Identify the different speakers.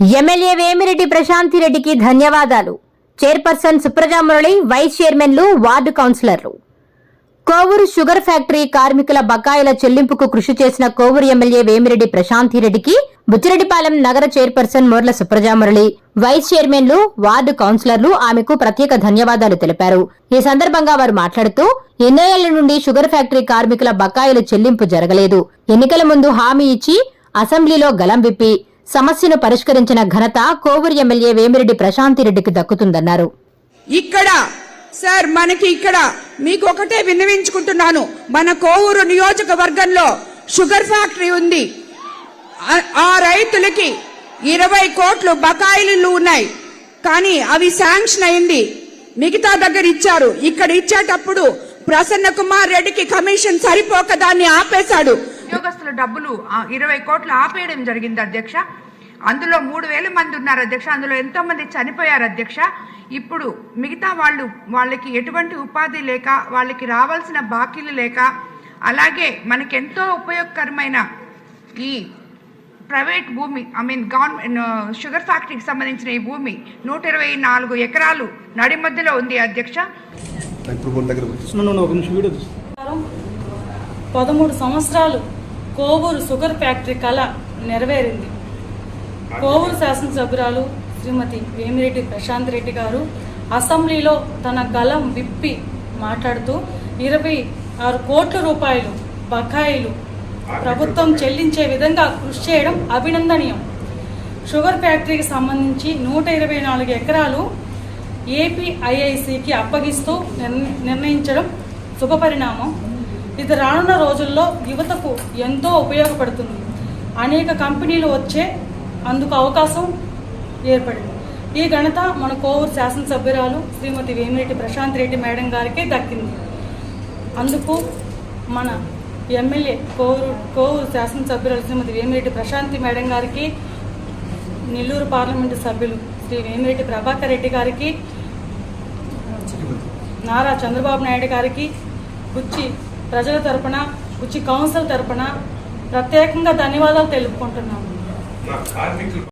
Speaker 1: MLA Vemireddy Prashanthi రెడ్డికి ధన్యవాదాలు. Chairperson Supraja Murali vice చైర్మన్లు వార్డు కౌన్సిలర్లు. కోవూరు షుగర్ ఫ్యాక్టరీ కార్మికుల బకాయిల చెల్లింపుకు కృషి చేసిన కోవూరు ఎమ్మెల్యే వేమిరెడ్డి ప్రశాంతి రెడ్డికి బుచ్చిరెడ్డిపాలెం నగర చైర్పర్సన్ మోర్ల సుప్రజా మురళి వైస్ చైర్మన్లు వార్డు కౌన్సిలర్లు ఆమెకు ప్రత్యేక ధన్యవాదాలు తెలిపారు. ఈ సందర్భంగా వారు మాట్లాడుతూ ఎన్నో ఏళ్ళ నుండి షుగర్ ఫ్యాక్టరీ కార్మికుల బకాయిల చెల్లింపు జరగలేదు. ఎన్నికల ముందు హామీ ఇచ్చి అసెంబ్లీలో గలం విప్పి సమస్యను పరిష్కరించిన ఘనత కోవూరు ఎమ్మెల్యే వేమిరెడ్డి ప్రశాంతిరెడ్డికి దక్కుతుందన్నారు.
Speaker 2: ఇక్కడ సార్ మనకి ఇక్కడ మీకు ఒకటే విన్నవించుకుంటున్నాను. మన కోవూరు నియోజకవర్గంలో షుగర్ ఫ్యాక్టరీ ఉంది. ఆ- ఆ రైతులకి ఇరవై కోట్లు బకాయిలు ఉన్నాయి. కానీ అవి శాంక్షన్ అయింది. మిగతా దగ్గర ఇచ్చారు. ఇక్కడ ఇచ్చేటప్పుడు ప్రసన్న కుమార్ రెడ్డికి కమిషన్ సరిపోక దాన్ని ఆపేశాడు.
Speaker 3: ఉద్యోగస్తుల డబ్బులు ఆ, ఇరవై కోట్లు ఆపేయడం జరిగింది అధ్యక్ష. అందులో మూడు వేల మంది ఉన్నారు అధ్యక్ష. అందులో ఎంతో మంది చనిపోయారు అధ్యక్ష. ఇప్పుడు మిగతా వాళ్ళు వాళ్ళకి ఎటువంటి ఉపాధి లేక వాళ్ళకి రావాల్సిన బాకీలు లేక అలాగే మనకెంతో ఉపయోగకరమైన ఈ ప్రైవేట్ భూమి ఐ మీన్ గవర్నమెంట్ షుగర్ ఫ్యాక్టరీకి సంబంధించిన ఈ భూమి నూట ఇరవై నాలుగు ఎకరాలు నడి మధ్యలో ఉంది అధ్యక్ష.
Speaker 4: పదమూడు సంవత్సరాలు కోవూరు షుగర్ ఫ్యాక్టరీ కళ నెరవేరింది. కోవూరు శాసనసభ్యురాలు శ్రీమతి వేమిరెడ్డి ప్రశాంత్ రెడ్డి గారు అసెంబ్లీలో తన గలం విప్పి మాట్లాడుతూ ఇరవై ఆరు కోట్ల రూపాయలు బకాయిలు ప్రభుత్వం చెల్లించే విధంగా కృషి చేయడం అభినందనీయం. షుగర్ ఫ్యాక్టరీకి సంబంధించి నూట ఇరవై నాలుగు ఎకరాలు ఏపీఐఐసికి అప్పగిస్తూ నిర్ణయించడం శుభపరిణామం. ఇది రానున్న రోజుల్లో యువతకు ఎంతో ఉపయోగపడుతుంది. అనేక కంపెనీలు వచ్చే అందుకు అవకాశం ఏర్పడింది. ఈ ఘనత మన కోవూరు శాసనసభ్యురాలు శ్రీమతి వేమిరెడ్డి ప్రశాంత్ రెడ్డి మేడం గారికి దక్కింది. అందుకు మన ఎమ్మెల్యే కోవూరు కోవూరు శాసనసభ్యురాలు శ్రీమతి వేమిరెడ్డి ప్రశాంతి మేడం గారికి నెల్లూరు పార్లమెంటు సభ్యులు శ్రీ వేమిరెడ్డి ప్రభాకర్ రెడ్డి గారికి నారా చంద్రబాబు నాయుడు గారికి కుచ్చి ప్రజల తరపున ఉచి కౌన్సిల్ తరపున ప్రత్యేకంగా ధన్యవాదాలు తెలుపుకుంటున్నాము.